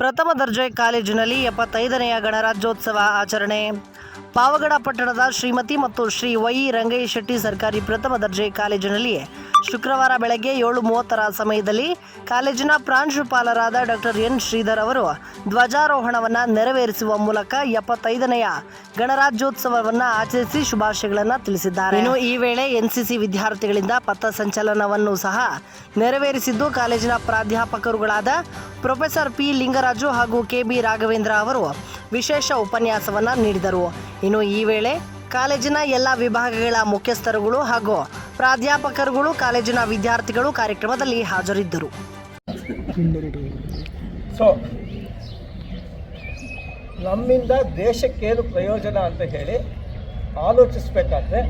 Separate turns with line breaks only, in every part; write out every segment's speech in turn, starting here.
ಪ್ರಥಮ ದರ್ಜೆ ಕಾಲೇಜಿನಲ್ಲಿ ಎಪ್ಪತ್ತೈದನೆಯ ಗಣರಾಜ್ಯೋತ್ಸವ ಆಚರಣೆ. ಪಾವಗಡ ಪಟ್ಟಣದ ಶ್ರೀಮತಿ ಮತ್ತು ಶ್ರೀ ವೈ ರಂಗಯ್ಯ ಶೆಟ್ಟಿ ಸರ್ಕಾರಿ ಪ್ರಥಮ ದರ್ಜೆ ಕಾಲೇಜಿನಲ್ಲಿ ಶುಕ್ರವಾರ ಬೆಳಗ್ಗೆ ಏಳು ಮೂವತ್ತರ ಸಮಯದಲ್ಲಿ ಕಾಲೇಜಿನ ಪ್ರಾಂಶುಪಾಲರಾದ ಡಾಕ್ಟರ್ ಎನ್ ಶ್ರೀಧರ್ ಅವರು ಧ್ವಜಾರೋಹಣವನ್ನು ನೆರವೇರಿಸುವ ಮೂಲಕ ಎಪ್ಪತ್ತೈದನೆಯ ಗಣರಾಜ್ಯೋತ್ಸವವನ್ನು ಆಚರಿಸಿ ಶುಭಾಶಯಗಳನ್ನು ತಿಳಿಸಿದ್ದಾರೆ. ಇನ್ನು ಈ ವೇಳೆ ಎನ್ಸಿಸಿ ವಿದ್ಯಾರ್ಥಿಗಳಿಂದ ಪಥ ಸಂಚಲನವನ್ನು ಸಹ ನೆರವೇರಿಸಿದ್ದು ಕಾಲೇಜಿನ ಪ್ರಾಧ್ಯಾಪಕರುಗಳಾದ ಪ್ರೊಫೆಸರ್ ಪಿ ಲಿಂಗರಾಜು ಹಾಗೂ ಕೆ ಬಿ ರಾಘವೇಂದ್ರ ಅವರು ವಿಶೇಷ ಉಪನ್ಯಾಸವನ್ನು ನೀಡಿದರು. ಇನ್ನು ಈ ವೇಳೆ ಕಾಲೇಜಿನ ಎಲ್ಲ ವಿಭಾಗಗಳ ಮುಖ್ಯಸ್ಥರುಗಳು ಹಾಗೂ ಪ್ರಾಧ್ಯಾಪಕರುಗಳು ಕಾಲೇಜಿನ ವಿದ್ಯಾರ್ಥಿಗಳು ಕಾರ್ಯಕ್ರಮದಲ್ಲಿ ಹಾಜರಿದ್ದರು.
ಸೊ ನಮ್ಮಿಂದ ದೇಶಕ್ಕೇನು ಪ್ರಯೋಜನ ಅಂತ ಹೇಳಿ ಆಲೋಚಿಸ್ಬೇಕಾದ್ರೆ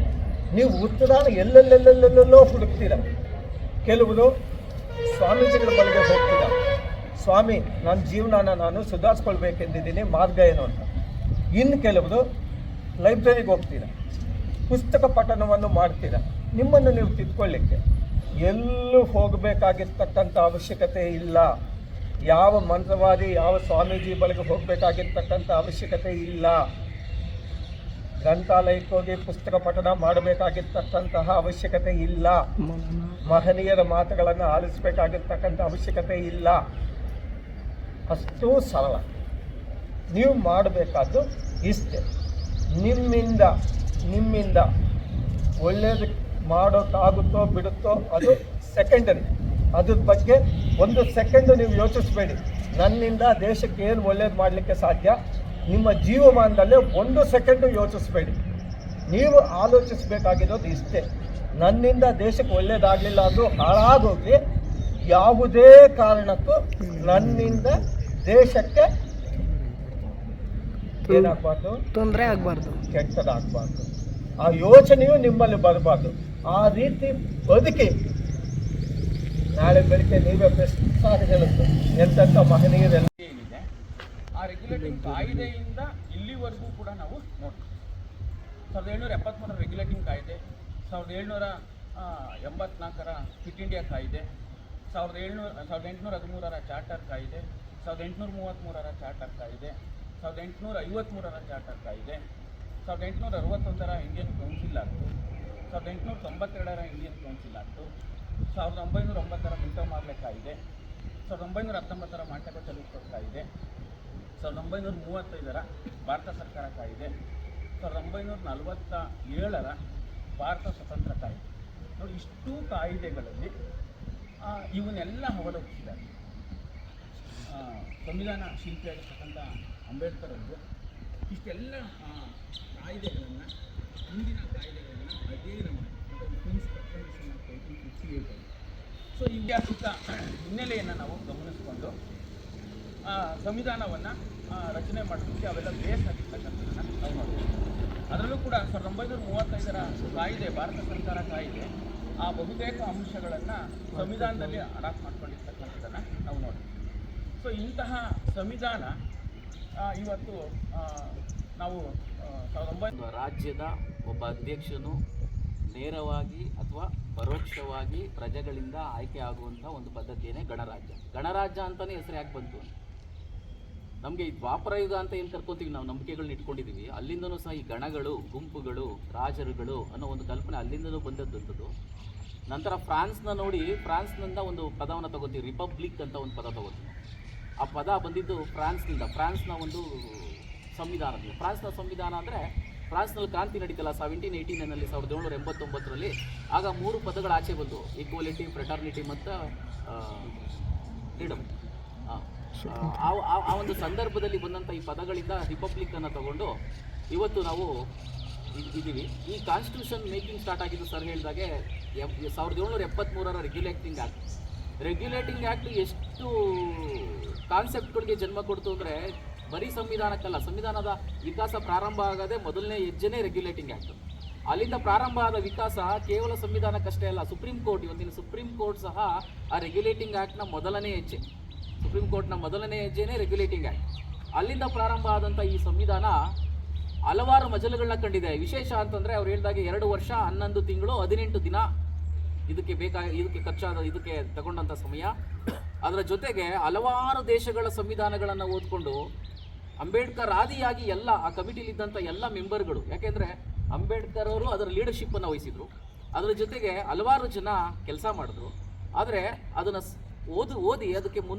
ನೀವು ಉತ್ತರಾನ ಎಲ್ಲೆಲ್ಲೆಲ್ಲೆಲ್ಲೆಲ್ಲೋ ಹುಡುಕ್ತೀರ. ಕೆಲವರು ಸ್ವಾಮೀಜಿಗಳ ಬಳಿಗೆ ಹೋಗ್ತೀರ. ಸ್ವಾಮಿ ನನ್ನ ಜೀವನನ ನಾನು ಸುಧಾರಿಸ್ಕೊಳ್ಬೇಕೆಂದಿದ್ದೀನಿ, ಮಾರ್ಗ ಏನು? ಅಂತ. ಇನ್ನು ಕೆಲವರು ಲೈಬ್ರರಿಗೆ ಹೋಗ್ತೀರಾ? ಪುಸ್ತಕ ಪಠನವನ್ನು ಮಾಡ್ತೀರಾ? ನಿಮ್ಮನ್ನು ನೀವು ತಿದ್ಕೊಳ್ಳಿಕ್ಕೆ. ಎಲ್ಲೂ ಹೋಗಬೇಕಾಗಿರ್ತಕ್ಕಂಥ ಅವಶ್ಯಕತೆ ಇಲ್ಲ. ಯಾವ ಮಂತ್ರವಾದಿ, ಯಾವ ಸ್ವಾಮೀಜಿ ಬಳಿಗೆ ಹೋಗಬೇಕಾಗಿರ್ತಕ್ಕಂಥ ಅವಶ್ಯಕತೆ ಇಲ್ಲ. ಗ್ರಂಥಾಲಯಕ್ಕೆ ಹೋಗಿ ಪುಸ್ತಕ ಪಠನ ಮಾಡಬೇಕಾಗಿರ್ತಕ್ಕಂತಹ ಅವಶ್ಯಕತೆ ಇಲ್ಲ. ಮಹನೀಯರ ಮಾತುಗಳನ್ನು ಆಲಿಸಬೇಕಾಗಿರ್ತಕ್ಕಂಥ ಅವಶ್ಯಕತೆ ಇಲ್ಲ. ಅಷ್ಟೂ ಸರಳ. ನೀವು ಮಾಡಬೇಕಾದ್ದು ಇಷ್ಟೇ. ನಿಮ್ಮಿಂದ ನಿಮ್ಮಿಂದ ಒಳ್ಳೇದು ಮಾಡೋಕ್ಕಾಗುತ್ತೋ ಬಿಡುತ್ತೋ ಅದು ಸೆಕೆಂಡರಿ ಅದ್ರ ಬಗ್ಗೆ ಒಂದು ಸೆಕೆಂಡು ನೀವು ಯೋಚಿಸಬೇಡಿ. ನನ್ನಿಂದ ದೇಶಕ್ಕೆ ಏನು ಒಳ್ಳೇದು ಮಾಡಲಿಕ್ಕೆ ಸಾಧ್ಯ? ನಿಮ್ಮ ಜೀವಮಾನದಲ್ಲೇ ಒಂದು ಸೆಕೆಂಡು ಯೋಚಿಸಬೇಡಿ. ನೀವು ಆಲೋಚಿಸಬೇಕಾಗಿರೋದು ಇಷ್ಟೇ. ನನ್ನಿಂದ ದೇಶಕ್ಕೆ ಒಳ್ಳೇದಾಗಲಿಲ್ಲ ಅಂದರೂ ಹಾಳಾಗೋಗಿ ಯಾವುದೇ ಕಾರಣಕ್ಕೂ ನನ್ನಿಂದ ದೇಶಕ್ಕೆ ಏನಾಗಬಾರ್ದು?
ತೊಂದರೆ ಆಗಬಾರ್ದು.
ಕೆಟ್ಟದಾಗಬಾರ್ದು. ಆ ಯೋಚನೆಯು ನಿಮ್ಮಲ್ಲಿ ಬರಬಾರ್ದು. ಆ ರೀತಿ ಬದುಕಿ ನಾಳೆ ಬೆಳಿಗ್ಗೆ ನೀವೇ ಪ್ರಸ್ತಾರ ಹೇಳುತ್ತೆ. ಎಂತಕ್ಕ ಮಹನೀಯರೆಲ್ಲ
ಏನಿದೆ? ಆ ರೆಗ್ಯುಲೇಟಿಂಗ್ ಕಾಯ್ದೆಯಿಂದ ಇಲ್ಲಿವರೆಗೂ ಕೂಡ ನಾವು ನೋಡ್ತೀವಿ. ಸಾವಿರದ ಏಳ್ನೂರ ಎಪ್ಪತ್ಮೂರ ರೆಗ್ಯುಲೇಟಿಂಗ್ ಕಾಯ್ದೆ ಸಾವಿರದ ಏಳ್ನೂರ ಎಂಬತ್ನಾಲ್ಕರ ಫಿಟ್ ಇಂಡಿಯಾ ಕಾಯ್ದೆ ಸಾವಿರದ ಏಳ್ನೂರ ಸಾವಿರದ ಎಂಟುನೂರ ಹದಿಮೂರರ ಚಾರ್ಟರ್ ಕಾಯ್ದೆ ಸಾವಿರದ ಎಂಟುನೂರ ಮೂವತ್ತ್ಮೂರರ ಚಾರ್ಟರ್ ಕಾಯ್ದೆ ಸಾವಿರದ ಎಂಟುನೂರ ಐವತ್ತ್ಮೂರರ ಚಾರ್ಟರ್ ಇದೆ. ಸಾವಿರದ ಎಂಟುನೂರ ಅರವತ್ತೊಂದರ ಇಂಡಿಯನ್ ಕೌನ್ಸಿಲ್ ಆಯಿತು. ಸಾವಿರದ ಎಂಟುನೂರ ತೊಂಬತ್ತೆರಡರ ಇಂಡಿಯನ್ ಕೌನ್ಸಿಲ್ ಆಯಿತು. ಸಾವಿರದ ಒಂಬೈನೂರ ಒಂಬತ್ತರ ಮಿಂಟೋ ಮಾರ್ಲೆ ಕಾಯ್ದೆ ಸಾವಿರದ ಒಂಬೈನೂರ ಹತ್ತೊಂಬತ್ತರ ಮಾಂಟಕ ಚಲುವ ಇದೆ. ಸಾವಿರದ ಒಂಬೈನೂರ ಮೂವತ್ತೈದರ ಭಾರತ ಸರ್ಕಾರ ಕಾಯಿದೆ. ಸಾವಿರದ ಒಂಬೈನೂರ ನಲವತ್ತ ಏಳರ ಭಾರತ ಸ್ವತಂತ್ರ ಕಾಯಿದೆ. ನೋಡಿ, ಇಷ್ಟು ಕಾಯಿದೆಗಳಲ್ಲಿ ಇವನ್ನೆಲ್ಲ ಅವಲೋಕಿಸಿದ್ದಾರೆ. ಸಂವಿಧಾನ ಶಿಲ್ಪಿಯಾಗಿರ್ತಕ್ಕಂಥ ಅಂಬೇಡ್ಕರ್ ಅವರು, ಇಷ್ಟೆಲ್ಲ ಕಾಯ್ದೆಗಳನ್ನು, ಹಿಂದಿನ ಕಾಯ್ದೆಗಳನ್ನು ಅಧ್ಯಯನ ಮಾಡಿ ಸೊ ಇತಿಹಾಸಿಕ ಹಿನ್ನೆಲೆಯನ್ನು ನಾವು ಗಮನಿಸಿಕೊಂಡು ಸಂವಿಧಾನವನ್ನು ರಚನೆ ಮಾಡೋದಕ್ಕೆ ಅವೆಲ್ಲ ಬೇಸ್ ಆಗಿರ್ತಕ್ಕಂಥದ್ದನ್ನು ನಾವು ನೋಡ್ಬೋದು ಅದರಲ್ಲೂ ಕೂಡ ಸಾವಿರದ ಒಂಬೈನೂರ ಮೂವತ್ತೈದರ ಕಾಯಿದೆ, ಭಾರತ ಸರ್ಕಾರ ಕಾಯಿದೆ, ಆ ಬಹುತೇಕ ಅಂಶಗಳನ್ನು ಸಂವಿಧಾನದಲ್ಲಿ ಅಡಾಪ್ಟ್ ಮಾಡ್ಕೊಂಡಿರ್ತಕ್ಕಂಥದ್ದನ್ನು ನಾವು ನೋಡ್ತೀವಿ. ಸೊ ಇಂತಹ ಸಂವಿಧಾನ ಇವತ್ತು ನಾವು ಸಾವಿರದ
ರಾಜ್ಯದ ಒಬ್ಬ ಅಧ್ಯಕ್ಷನು ನೇರವಾಗಿ ಅಥವಾ ಪರೋಕ್ಷವಾಗಿ ಪ್ರಜೆಗಳಿಂದ ಆಯ್ಕೆ ಆಗುವಂಥ ಒಂದು ಪದ್ಧತಿಯೇ ಗಣರಾಜ್ಯ. ಗಣರಾಜ್ಯ ಅಂತಲೇ ಹೆಸರು ಯಾಕೆ ಬಂತು? ನಮಗೆ ಈ ದ್ವಾಪರ ಯುಗ ಅಂತ ಏನು ಕರ್ಕೋತೀವಿ ನಾವು ನಂಬಿಕೆಗಳನ್ನ ಇಟ್ಕೊಂಡಿದ್ದೀವಿ ಅಲ್ಲಿಂದನೂ ಸಹ ಈ ಗಣಗಳು, ಗುಂಪುಗಳು, ರಾಜರುಗಳು ಅನ್ನೋ ಒಂದು ಕಲ್ಪನೆ ಅಲ್ಲಿಂದನೂ ಬಂದದ್ದು ನಂತರ ಫ್ರಾನ್ಸ್ನ ನೋಡಿ, ಫ್ರಾನ್ಸ್ನಿಂದ ಒಂದು ಪದವನ್ನು ತಗೋತೀವಿ, ರಿಪಬ್ಲಿಕ್ ಅಂತ ಒಂದು ಪದ ತಗೋತೀವಿ. ಆ ಪದ ಬಂದಿದ್ದು ಫ್ರಾನ್ಸ್ನಿಂದ. ಫ್ರಾನ್ಸ್ನ ಒಂದು ಸಂವಿಧಾನದಿಂದ ಫ್ರಾನ್ಸ್ನ ಸಂವಿಧಾನ ಅಂದರೆ ಫ್ರಾನ್ಸ್ನಲ್ಲಿ ಕ್ರಾಂತಿ ನಡೀತಲ್ಲ ಸೆವೆಂಟೀನ್ ಏಯ್ಟೀನಲ್ಲಿ ಸಾವಿರದ ಏಳ್ನೂರ ಎಂಬತ್ತೊಂಬತ್ತರಲ್ಲಿ. ಆಗ ಮೂರು ಪದಗಳು ಆಚೆ ಬಂದು ಈಕ್ವಾಲಿಟಿ ಫ್ರೆಟರ್ನಿಟಿ ಮತ್ತು ಫ್ರೀಡಮ್ ಆ ಒಂದು ಸಂದರ್ಭದಲ್ಲಿ ಬಂದಂಥ ಈ ಪದಗಳಿಂದ ರಿಪಬ್ಲಿಕ್ಕನ್ನು ತಗೊಂಡು ಇವತ್ತು ನಾವು ಇದ್- ಇದ್ದೀವಿ. ಈ ಕಾನ್ಸ್ಟಿಟ್ಯೂಷನ್ ಮೇಕಿಂಗ್ ಸ್ಟಾರ್ಟ್ ಆಗಿದ್ದು ಸರ್ ಹೇಳಿದಾಗೆ ಸಾವಿರದ ಏಳ್ನೂರ ಎಪ್ಪತ್ತ್ಮೂರರ ರೆಗ್ಯುಲೇಟಿಂಗ್ ಆ್ಯಕ್ಟ್ ರೆಗ್ಯುಲೇಟಿಂಗ್ ಆ್ಯಕ್ಟ್ ಎಷ್ಟು ಕಾನ್ಸೆಪ್ಟ್ಗಳಿಗೆ ಜನ್ಮ ಕೊಡ್ತು ಅಂದರೆ ಬರೀ ಸಂವಿಧಾನಕ್ಕಲ್ಲ, ಸಂವಿಧಾನದ ವಿಕಾಸ ಪ್ರಾರಂಭ ಆಗದೆ ಮೊದಲನೇ ಹೆಜ್ಜೆನೇ ರೆಗ್ಯುಲೇಟಿಂಗ್ ಆ್ಯಕ್ಟ್ ಅಲ್ಲಿಂದ ಪ್ರಾರಂಭ ಆದ ವಿಕಾಸ ಕೇವಲ ಸಂವಿಧಾನಕ್ಕಷ್ಟೇ ಅಲ್ಲ ಸುಪ್ರೀಂ ಕೋರ್ಟ್ ಇವತ್ತಿನ ಸುಪ್ರೀಂ ಕೋರ್ಟ್ ಸಹ ಆ ರೆಗ್ಯುಲೇಟಿಂಗ್ ಆ್ಯಕ್ಟ್ನ ಮೊದಲನೇ ಹೆಜ್ಜೆ. ಸುಪ್ರೀಂ ಕೋರ್ಟ್ನ ಮೊದಲನೇ ಹೆಜ್ಜೆನೇ ರೆಗ್ಯುಲೇಟಿಂಗ್ ಆ್ಯಕ್ಟ್ ಅಲ್ಲಿಂದ ಪ್ರಾರಂಭ ಆದಂಥ ಈ ಸಂವಿಧಾನ ಹಲವಾರು ಮಜಲುಗಳನ್ನ ಕಂಡಿದೆ. ವಿಶೇಷ ಅಂತಂದರೆ ಅವ್ರು ಹೇಳಿದಾಗೆ ಎರಡು ವರ್ಷ ಹನ್ನೊಂದು ತಿಂಗಳು ಹದಿನೆಂಟು ದಿನ ಇದಕ್ಕೆ ಬೇಕಾಗ ಇದಕ್ಕೆ ಖರ್ಚಾದ, ಇದಕ್ಕೆ ತಗೊಂಡಂಥ ಸಮಯ. ಅದರ ಜೊತೆಗೆ ಹಲವಾರು ದೇಶಗಳ ಸಂವಿಧಾನಗಳನ್ನು ಓದ್ಕೊಂಡು ಅಂಬೇಡ್ಕರ್ ಆದಿಯಾಗಿ ಎಲ್ಲ, ಆ ಕಮಿಟಿಲಿದ್ದಂಥ ಎಲ್ಲ ಮೆಂಬರ್ಗಳು, ಯಾಕೆಂದರೆ ಅಂಬೇಡ್ಕರ್ ಅವರು ಅದರ ಲೀಡರ್ಶಿಪ್ಪನ್ನು ವಹಿಸಿದರು. ಅದರ ಜೊತೆಗೆ ಹಲವಾರು ಜನ ಕೆಲಸ ಮಾಡಿದ್ರು. ಆದರೆ ಅದನ್ನು ಓದು, ಓದಿ ಅದಕ್ಕೆ ಮುನ್